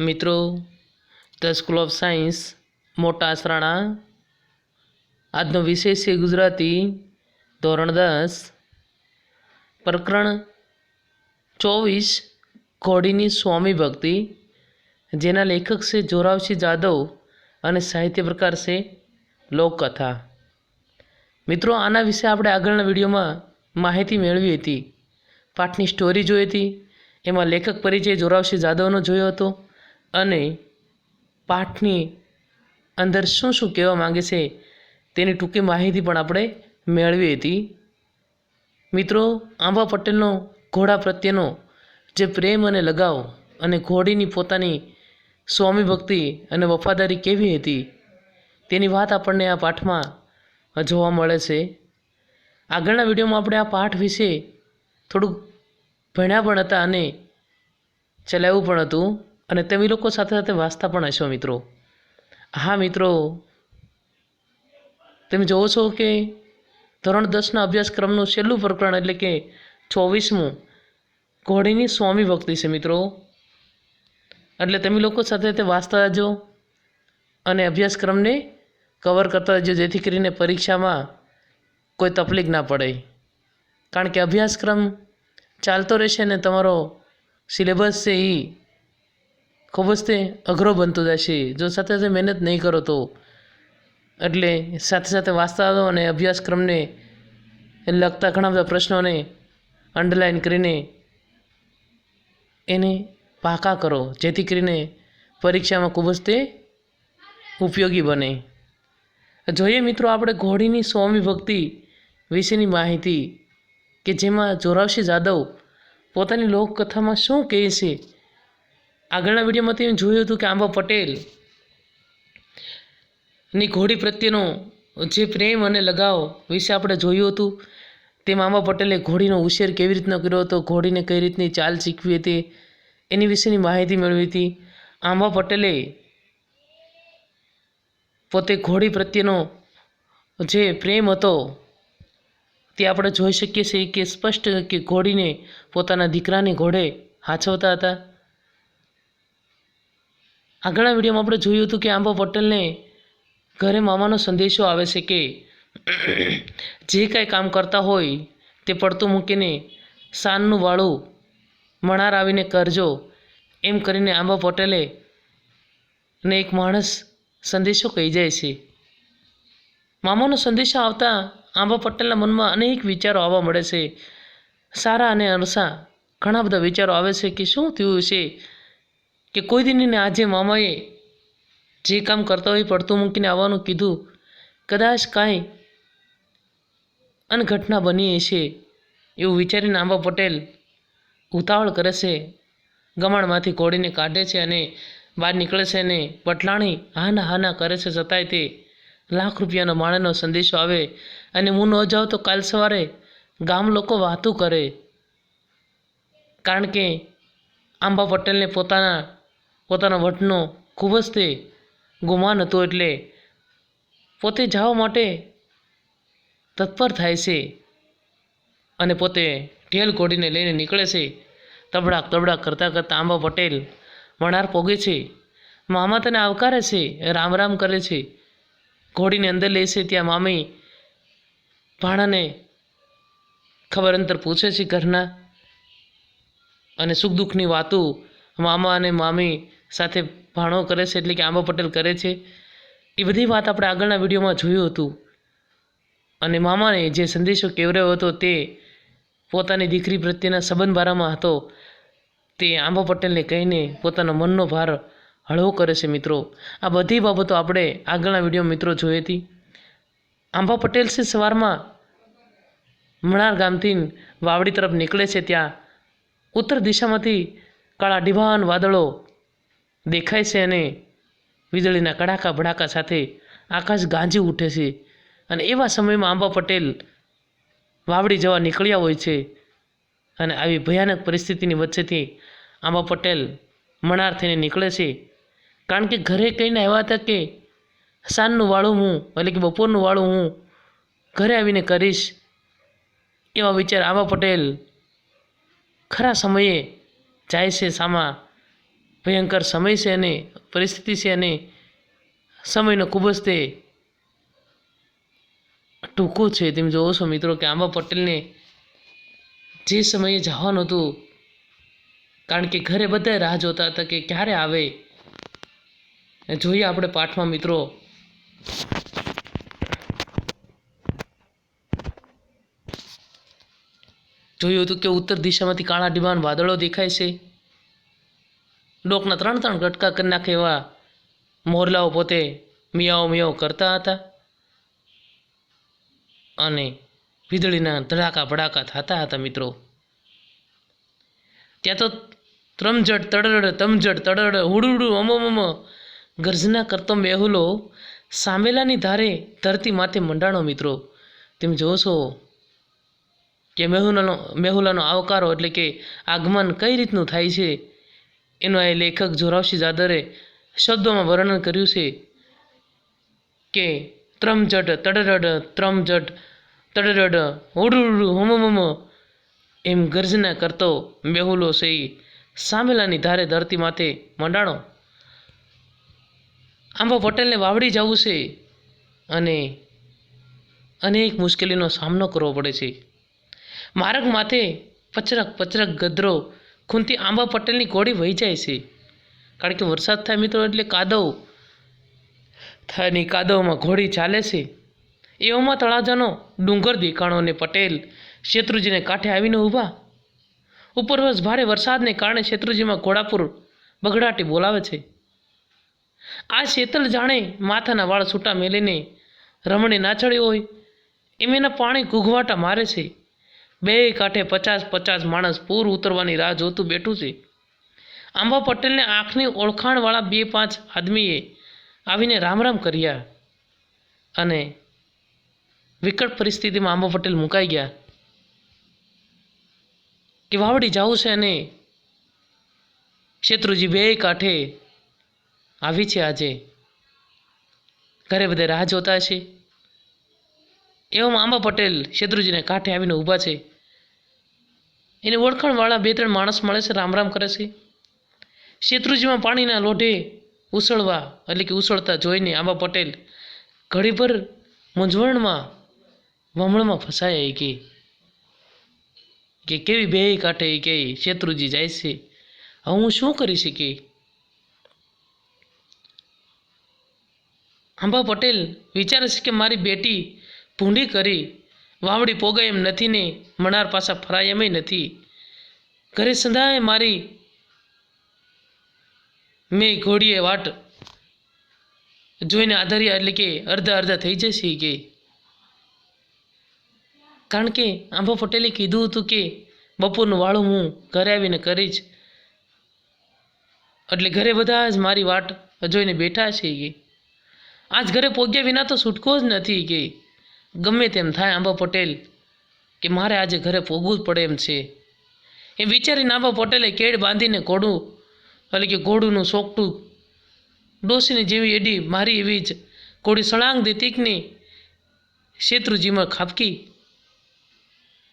મિત્રો the school of science મોટા આસરાણા આજનો વિષય છે ગુજરાતી, ધોરણ દસ. પ્રકરણ ચોવીસ, ઘોડીની સ્વામી ભક્તિ. જેના લેખક છે જોરાવસિંહ જાદવ અને સાહિત્ય પ્રકાર છે લોકકથા. મિત્રો, આના વિશે આપણે આગળના વિડીયોમાં માહિતી મેળવી હતી. પાઠની સ્ટોરી જોઈ હતી. એમાં લેખક પરિચય જોરાવસિંહ જાદવનો જોયો હતો. અને પાઠની અંદર શું શું કહેવા માંગે છે તેની ટૂંકી માહિતી પણ આપણે મેળવી હતી. મિત્રો, આંબા પટેલનો ઘોડા પ્રત્યેનો જે પ્રેમ અને લગાવ અને ઘોડીની પોતાની સ્વામી ભક્તિ અને વફાદારી કેવી હતી, તેની વાત આપણને આ પાઠમાં જોવા મળે છે. આગળના વિડીયોમાં આપણે આ પાઠ વિશે થોડુંક ભણ્યા પણ હતા અને ચલાવ્યું પણ હતું. અને તમે લોકો સાથે સાથે વાંચતા પણ હશો મિત્રો. હા મિત્રો, તમે જુઓ છો કે ધોરણ દસના અભ્યાસક્રમનું છેલ્લું પ્રકરણ એટલે કે ચોવીસમું ઘોડીની સ્વામી ભક્તિ છે મિત્રો. એટલે તમે લોકો સાથે તે વાંચતા જજો અને અભ્યાસક્રમને કવર કરતા જજો, જેથી કરીને પરીક્ષામાં કોઈ તકલીફ ના પડે. કારણ કે અભ્યાસક્રમ ચાલતો રહેશે ને તમારો સિલેબસ છે એ ખૂબ જ તે અઘરો બનતો જશે જો સાથે સાથે મહેનત નહીં કરો તો. એટલે સાથે સાથે વાંચતા અને અભ્યાસક્રમને લગતા ઘણા બધા પ્રશ્નોને અંડરલાઇન કરીને એને પાકા કરો. જેથી કરીને પરીક્ષામાં ખૂબ જ તે ઉપયોગી બને. જોઈએ મિત્રો, આપણે ઘોડીની સ્વામી ભક્તિ વિશેની માહિતી કે જેમાં જોરાવશી જાદવ પોતાની લોકકથામાં શું કહે છે? આગળના વિડીયોમાં તમે જોયું હતું કે આંબા પટેલની ઘોડી પ્રત્યેનો જે પ્રેમ અને લગાવ વિશે આપણે જોયું હતું. તેમાં આંબા પટેલે ઘોડીનો ઉછેર કેવી રીતનો કર્યો હતો, ઘોડીને કઈ રીતની ચાલ શીખવી હતી, એની વિશેની માહિતી મેળવી હતી. આંબા પટેલે પોતે ઘોડી પ્રત્યેનો જે પ્રેમ હતો તે આપણે જોઈ શકીએ છીએ કે સ્પષ્ટ કે ઘોડીને પોતાના દીકરાને ઘોડે હાચવતા હતા. આગળના વિડીયોમાં આપણે જોયું હતું કે આંબા પટેલને ઘરે મામાનો સંદેશો આવે છે કે જે કાંઈ કામ કરતા હોય તે પડતું મૂકીને સાનનું વાળું મણાર આવીને કરજો. એમ કરીને આંબા પટેલે ને એક માણસ સંદેશો કહી જાય છે. મામાનો સંદેશો આવતા આંબા પટેલના મનમાં અનેક વિચારો આવવા મળે છે. સારા અને અરસા ઘણા બધા વિચારો આવે છે કે શું થયું છે? કે કોઈ દિનને આજે મામાએ જે કામ કરતા હોય પડતું મૂકીને આવવાનું કીધું, કદાચ કાંઈ અનઘટના બની હશે એવું વિચારીને આંબા પટેલ ઉતાવળ કરે છે, ગમાણમાંથી ઘોડીને કાઢે છે અને બહાર નીકળે છે અને પટલાણી હાના હાના કરે છે છતાંય તે લાખ રૂપિયાનો માણેનો સંદેશો આવે અને હું ન જાઉં તો કાલ સવારે ગામ લોકો વાતું કરે. કારણ કે આંબા પટેલને પોતાના પોતાના વટનો ખૂબ જ તે ગુમાન હતો એટલે પોતે જવા માટે તત્પર થાય છે અને પોતે ઢેલ ઘોડીને લઈને નીકળે છે. તબડાક તબડાક કરતાં કરતાં આંબા પટેલ વણાર પોગે છે. મામા તને આવકારે છે, રામ રામ કરે છે. ઘોડીને અંદર લે છે, ત્યાં મામી ભાણાને ખબર અંતર પૂછે છે ઘરના. અને સુખ દુઃખની વાતો મામા અને મામી સાથે ભાણો કરે છે એટલે કે આંબા પટેલ કરે છે. એ બધી વાત આપણે આગળના વિડીયોમાં જોયું હતું. અને મામાને જે સંદેશો કેવરાયો હતો તે પોતાની દીકરી પ્રત્યેના સંબંધ બારામાં હતો. તે આંબા પટેલને કહીને પોતાનો મનનો ભાર હળવો કરે છે મિત્રો. આ બધી બાબતો આપણે આગળના વીડિયો મિત્રો જોઈ હતી. આંબા પટેલ છે સવારમાં મણાર ગામથી વાવડી તરફ નીકળે છે ત્યાં. ઉત્તર દિશામાંથી કાળા ડિભાન વાદળો દેખાય છે અને વીજળીના કડાકા ભડાકા સાથે આકાશ ગાંજી ઉઠે છે. અને એવા સમયમાં આંબા પટેલ વાવડી જવા નીકળ્યા હોય છે અને આવી ભયાનક પરિસ્થિતિની વચ્ચેથી આંબા પટેલ મણાર થઈને નીકળે છે. કારણ કે ઘરે કહીને આવ્યા હતા કે સાંજનું વાળું હું, એટલે કે બપોરનું વાળું હું ઘરે આવીને કરીશ એવા વિચાર આંબા પટેલ ખરા સમયે જાય છે સામા ભયંકર સમય છે અને પરિસ્થિતિ છે અને સમયનો ખૂબ જ તે ટૂંકો છે. તેમ જોવો છો મિત્રો કે આંબા પટેલને જે સમયે જવાનું હતું, કારણ કે ઘરે બધા રાહ જોતા હતા કે ક્યારે આવે. જોઈએ આપણે પાઠમાં મિત્રો. જોયું હતું કે ઉત્તર દિશામાંથી કાળા ડિબાન વાદળો દેખાય છે. ડોકના ત્રણ ત્રણ ગટકા કરી નાખે એવા મોરલાઓ પોતે મિયાઓ મિયાઓ કરતા હતા. અને વીજળીના ધડાકા ભડાકા થતા હતા મિત્રો. ત્યાં તો ત્રમજડ, તડરડ તમઝટ તડરડ હુડુડુ અમમ ગર્જના કરતો મેહુલો સામેલાની ધારે ધરતી માથે મંડાણો મિત્રો. તેમ જોશો કે મેહુલાનો મેહુલાનો આવકારો એટલે કે આગમન કઈ રીતનું થાય છે? એનો એ લેખક જોરાવશી જાદરે શબ્દોમાં વર્ણન કર્યું છે કે ત્રમજડ તડરડ, ત્રમજટ, તડરડ હોડું હોમ હોમ એમ ગર્જના કરતો મેહુલો છે સામેલાની ધારે ધરતી માથે મંડાણો. આંબા પટેલને વાવડી જવું છે અને અનેક મુશ્કેલીનો સામનો કરવો પડે છે. માર્ગ માથે પચરક પચરક ગદરો ખૂનથી આંબા પટેલની ઘોડી વહી જાય છે. કારણ કે વરસાદ થાય મિત્રો એટલે કાદવ. થાયની કાદવમાં ઘોડી ચાલે છે. એવામાં તળાજાનો ડુંગર દેખાણો અને પટેલ શેત્રુજીને કાંઠે આવીને ઊભા. ઉપરવશ ભારે વરસાદને કારણે શેત્રુજીમાં ઘોડાપુર બગડાટી બોલાવે છે. આ શેતલ જાણે માથાના વાળ છૂટા મેલીને રમણી નાચડી હોય. એમ એના પાણી ઘૂઘવાટા મારે છે. બે કાંઠે પચાસ પચાસ માણસ પૂર ઉતરવાની રાહ જોતું બેઠું છે. આંબા પટેલને આંખની ઓળખાણવાળા બે પાંચ આદમીએ આવીને રામ રામ કર્યા અને વિકટ પરિસ્થિતિમાં આંબા પટેલ મુકાઈ ગયા કે વાવડી જવું છે અને શેત્રુજી બે કાંઠે આવી છે આજે. ઘરે બધે રાહ જોતા છે. એવામાં આંબા પટેલ, શેત્રુજીને કાંઠે આવીને ઊભા છે. એને ઓળખાણવાળા બે ત્રણ માણસ મળે છે રામ રામ કરે છે. શેત્રુજીમાં પાણીના લોઢે ઉસળવા, એટલે કે ઉસળતા જોઈને આંબા પટેલ ઘડીભર મૂંઝવણમાં, વમણમાં ફસાયા કે કે કેવી બે કાંઠે કે, શેત્રુજી જાય છે. હવે હું શું કરી શકી આંબા પટેલ વિચારે છે કે મારી બેટી ભૂંડી કરી વાવડી પોગાય એમ નથી ને મણાર પાછા ફરાય એમય નથી. ઘરે સંધાય મારી મેં ઘોડીએ વાટ જોઈને આધારિયા એટલે કે અડધા અડધા થઈ જશે કે. કારણ કે આંબો પટેલે કીધું હતું કે બપોરનું વાળું હું ઘરે આવીને કરીશ. એટલે ઘરે બધા જ મારી વાટ જોઈને બેઠા છે કે. આજ ઘરે પોગ્યા વિના તો છૂટકો જ નથી કે. ગમે તેમ થાય આંબા પટેલ, કે મારે આજે ઘરે પોગવું જ પડે એમ છે. એ વિચારીને આંબા પટેલે કેડ બાંધીને ઘોડું, એટલે કે ઘોડુંનું સોકટું, ડોસીની જેવી એડી મારી એવી જ ઘોડી સળાંગ દેતીકની શેત્રુજીમાં ખાપકી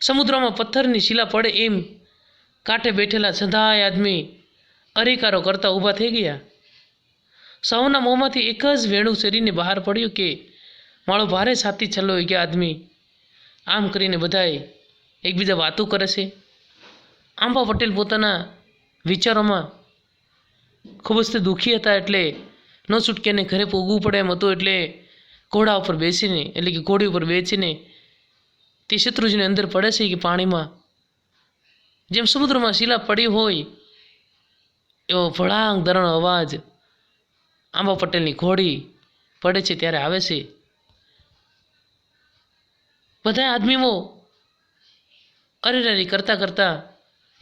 સમુદ્રમાં પથ્થરની શિલા પડે એમ કાંઠે બેઠેલા સદાય આદમી અરીકારો કરતા ઊભા થઈ ગયા. સૌના મોંમાંથી એક જ વેણું શરીરને બહાર પડ્યું કે મારો ભારે સાથી છેલ્લો કે આદમી આમ કરીને બધાએ એકબીજા વાતો કરે છે. આંબા પટેલ પોતાના વિચારોમાં ખૂબ જ તે દુઃખી હતા એટલે ન છૂટકેને ઘરે પોગવું પડે એમ હતું એટલે ઘોડા ઉપર બેસીને, એટલે કે ઘોડી ઉપર બેસીને તે શત્રુજીને અંદર પડે છે કે પાણીમાં. જેમ સમુદ્રમાં શિલા પડી હોય એવો ભળાંગ ધરણ અવાજ આંબા પટેલની ઘોડી પડે છે ત્યારે આવે છે. બધા આદમીઓ અરેરારી કરતાં કરતાં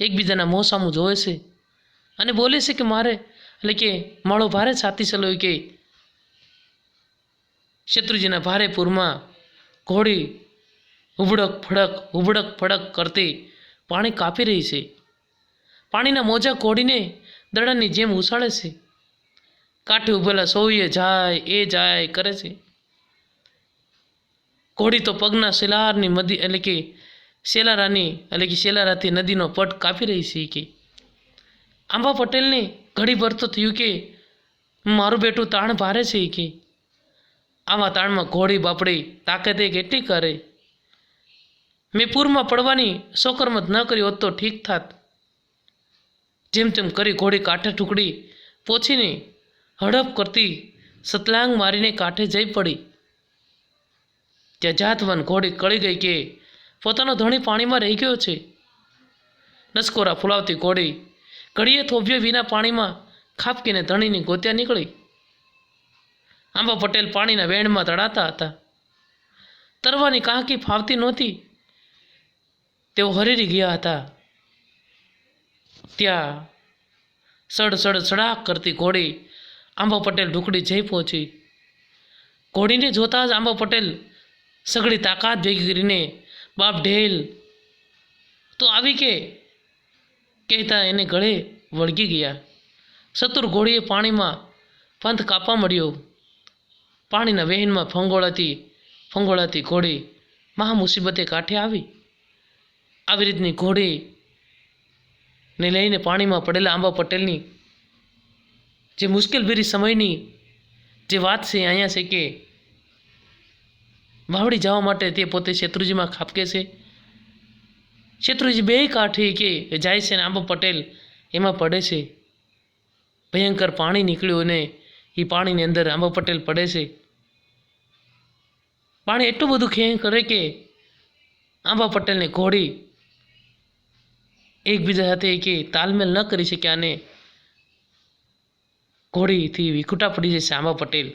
એકબીજાના મોં સામું જોવે છે. અને બોલે છે કે મારે, એટલે કે માળો ભારે છાતી ચલો કે શત્રુજીના ભારે પૂરમાં ઘોડી ઉબડક ફડક ઉબડક ફડક કરતી પાણી કાપી રહી છે. પાણીના મોજા ઘોડીને દડાની જેમ ઉછાળે છે. કાંઠે ઉભેલા સૌએ જાય, એ જાય, કરે છે. ઘોડી તો પગના શેલારની મધી, એટલે કે શેલારાની, એટલે કે શેલારાથી નદીનો પટ કાપી રહી છે કે. આંબા પટેલને ઘડી ભર તો થયું કે મારું બેટું તાણ ભારે છે કે. આવા તાણમાં ઘોડી બાપડી તાકાતે કેટલી કરે. મેં પૂરમાં પડવાની સોકરમત ન કરી હોત તો ઠીક થાત. જેમ તેમ કરી ઘોડી કાંઠે ટુકડી પોચીને હડપ કરતી સતલાંગ મારીને કાંઠે જઈ પડી. ત્યાં જાતવન ઘોડી કળી ગઈ કે પોતાનો ધણી પાણીમાં રહી ગયો છે. નસકોરા ફુલાવતી ઘોડી ઘડીએ થોભ્યો વિના પાણીમાં ખાપકીને ધણીની ગોત્યા નીકળી. આંબા પટેલ પાણીના વેણમાં તળાતા હતા. તરવાની કાંકી ફાવતી નહોતી. તેઓ હરીરી ગયા હતા. ત્યાં સડ સડ સડાક કરતી ઘોડી આંબા પટેલ ઢુકડી જઈ પહોંચી. ઘોડીને જોતાં જ આંબા પટેલ સગળી તાકાત ભેગી કરીને બાપ ઢેલ. તો આવી કે કહેતા એને ગળે વળગી ગયા. સતુર ઘોડીએ પાણીમાં પંથ કાપવા મળ્યો. પાણીના વહેનમાં ફંગોળાતી ફંગોળાતી ઘોડી મહા મુસીબતે કાંઠે આવી. આવી રીતની ઘોડી ને લઈને પાણીમાં પડેલા આંબા પટેલની જે મુશ્કેલભરી સમયની જે વાત છે અહીંયા છે કે વાવડી જવા માટે તે પોતે શેત્રુજીમાં ખાપકે છે. શેત્રુજી બે કાંઠે કે જાય છે ને આંબા પટેલ એમાં પડે છે. ભયંકર પાણી નીકળ્યું અને એ પાણીની અંદર આંબા પટેલ પડે છે. પાણી એટલું બધું ખેં કરે કે આંબા પટેલને ઘોડી એકબીજા સાથે કે તાલમેલ ન કરી શક્યા અને ઘોડીથી વિખૂટા પડી જશે આંબા પટેલ.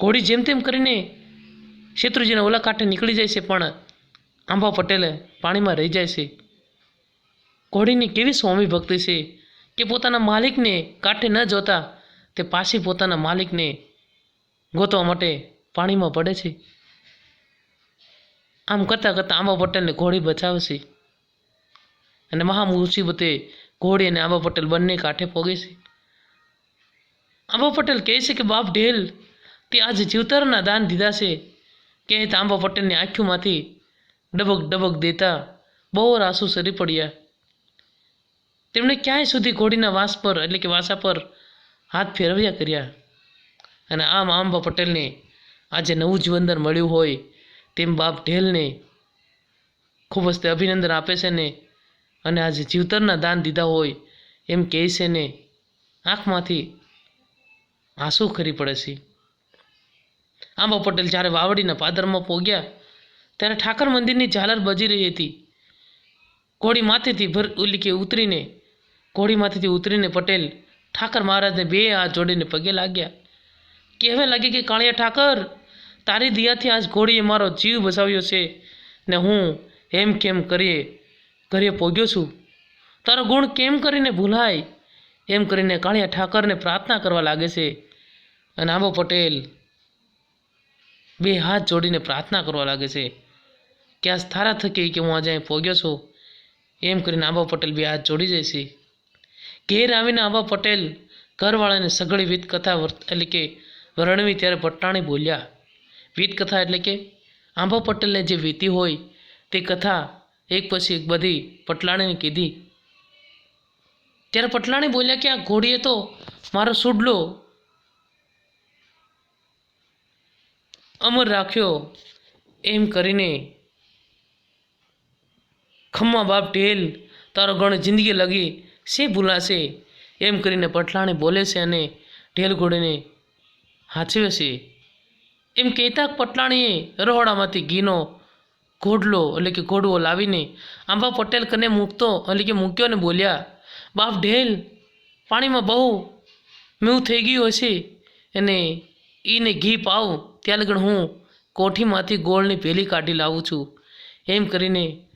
ઘોડી જેમ તેમ કરીને શેત્રુજીના ઓલા કાંઠે નીકળી જાય છે, પણ આંબા પટેલે પાણીમાં રહી જાય છે. ઘોડીની કેવી સ્વામી ભક્તિ છે કે પોતાના માલિકને કાંઠે ન જોતા, તે પાછી પોતાના માલિકને ગોતવા માટે પાણીમાં પડે છે. આમ કરતાં કરતાં આંબા પટેલને ઘોડી બચાવે છે. અને મહા મુસીબતે ઘોડી અને આંબા પટેલ બંને કાંઠે પોગે છે. આંબા પટેલ કહે છે કે બાપ ઢેલ તે આજે જીવતરના દાન દીધા છે કે આંબા પટેલની આંખોમાંથી ડબક ડબક દેતા બહુ આંસુ સરી પડ્યા. તેમણે ક્યાંય સુધી ઘોડીના વાસ પર એટલે કે વાસા પર હાથ ફેરવ્યા કર્યા. અને આમ આંબા પટેલને આજે નવું જીવનદાન મળ્યું હોય તેમ બાપ ઢેલને ખૂબ જ તે અભિનંદન આપે છે ને અને આજે જીવતરના દાન દીધા હોય એમ કહે છે ને, આંખમાંથી આંસુ ખરી પડે છે. આંબા પટેલ જ્યારે વાવડીના પાદરમાં પહોંચ્યા ત્યારે ઠાકર મંદિરની ઝાલર બજી રહી હતી. ઘોડી માથેથી ભર ઉલી કે ઉતરીને, ઘોડી માથેથી ઉતરીને પટેલ ઠાકર મહારાજને બે હાથ જોડીને પગે લાગ્યા. કહેવા લાગે કે, કાળિયા ઠાકર, તારી દિયાથી આજ ઘોડીએ મારો જીવ બચાવ્યો છે ને હું એમ કેમ કરીએ, ઘરે પોગ્યો છું? તારો ગુણ કેમ કરીને ભૂલાય? એમ કરીને કાળિયા ઠાકરને પ્રાર્થના કરવા લાગે છે. અને આંબો પટેલ બે હાથ જોડીને પ્રાર્થના કરવા લાગે છે. કે આ સ્થારા થકી કે હું આજે અહીં પહોંચ્યો છું? એમ કરીને આંબા પટેલ બે હાથ જોડી જાય છે. ઘેર આવીને આંબા પટેલ ઘરવાળાને સઘળી વિધ કથા એટલે કે વર્ણવી ત્યારે ભટ્ટાણી બોલ્યા. વિધ કથા એટલે કે આંબા પટેલને જે વીતી હોય તે કથા એક પછી એક બધી પટલાણીને કીધી. ત્યારે પટલાણી બોલ્યા કે આ ઘોડીએ તો મારો સુડલો અમર રાખ્યો એમ કરીને ખમ્મા બાપ ઢેલ, તારો ગણ જિંદગી લગી શે ભૂલાશે? એમ કરીને પટલાણે બોલે છે અને ઢેલ ઘોડીને હાચવે છે. એમ કહેતા પટલાણીએ રહોડામાંથી ઘીનો ઘોડલો એટલે કે ઘોડવો લાવીને આંબા પટેલ કને મૂકતો એટલે કે મૂક્યો ને બોલ્યા, બાપ ઢેલ, પાણીમાં બહુ મેવું થઈ ગયું હશે અને એને ઘી પાવ. ત્યાં લગણ હું કોઠીમાંથી ગોળની ભેલી કાઢી લાવું છું. એમ કરીને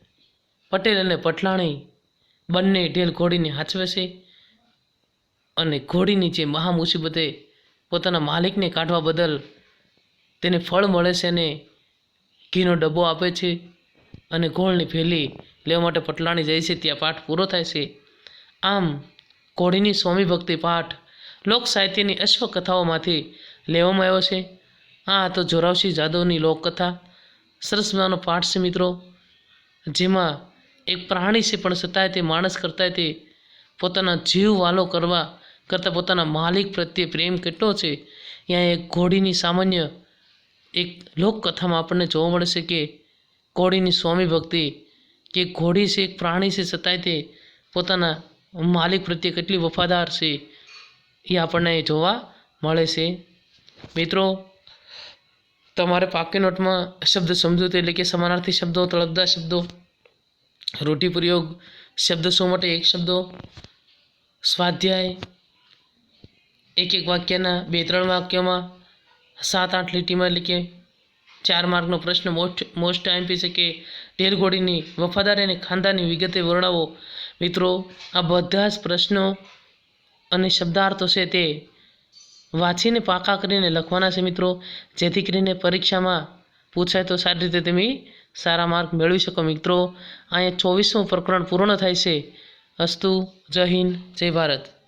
પટેલ અને પટલાણી બંને ઢેલ ઘોડીને હાચવે છે અને ઘોડીની જે મહા મુસીબતે પોતાના માલિકને કાઢવા બદલ તેને ફળ મળે છે અને ઘીનો ડબ્બો આપે છે અને ગોળની ફેલી લેવા માટે પટલાણી જાય છે. ત્યાં પાઠ પૂરો થાય છે. આમ ઘોડીની સ્વામી ભક્તિ પાઠ લોક સાહિત્યની અશ્વકથાઓમાંથી લેવામાં આવ્યો છે. આ તો જોરાવસિંહ જાદવની લોકકથા. સરસ મજાનો પાઠ છે મિત્રો. જેમાં એક પ્રાણી છે પણ છતાંય તે માણસ કરતાંય તે પોતાના જીવ વાલો કરવા કરતાં પોતાના માલિક પ્રત્યે પ્રેમ કેટલો છે. ત્યાં એક ઘોડીની સામાન્ય એક લોકકથામાં આપણને જોવા મળશે કે ઘોડીની સ્વામી ભક્તિ કે ઘોડી છે, એક પ્રાણી છે છતાંય તે પોતાના માલિક પ્રત્યે કેટલી વફાદાર છે એ આપણને જોવા મળે છે. મિત્રો તમારે પાકી નોટમાં શબ્દ સમજૂતી એટલે કે સમાનાર્થી શબ્દો, તળપદા શબ્દો રૂઢિપ્રયોગ શબ્દ શું માટે એક શબ્દો, સ્વાધ્યાય એક એક વાક્યના બે ત્રણ વાક્યોમાં સાત આઠ લીટીમાં એટલે કે ચાર માર્કનો પ્રશ્ન મોસ્ટ મોસ્ટ આઈમ્પી છે કે ઢેરઘોડીની વફાદારી અને ખાનદાની વિગતે વર્ણવો. મિત્રો, આ બધા જ પ્રશ્નો અને શબ્દાર્થો છે તે વાંચીને પાકા કરીને લખવાના છે મિત્રો. જેથી કરીને પરીક્ષામાં પૂછાય તો સારી રીતે તમે સારા માર્ક મેળવી શકો મિત્રો. અહીંયા ચોવીસમું પ્રકરણ પૂર્ણ થાય છે. અસ્તુ, જય હિન્દ, જય ભારત.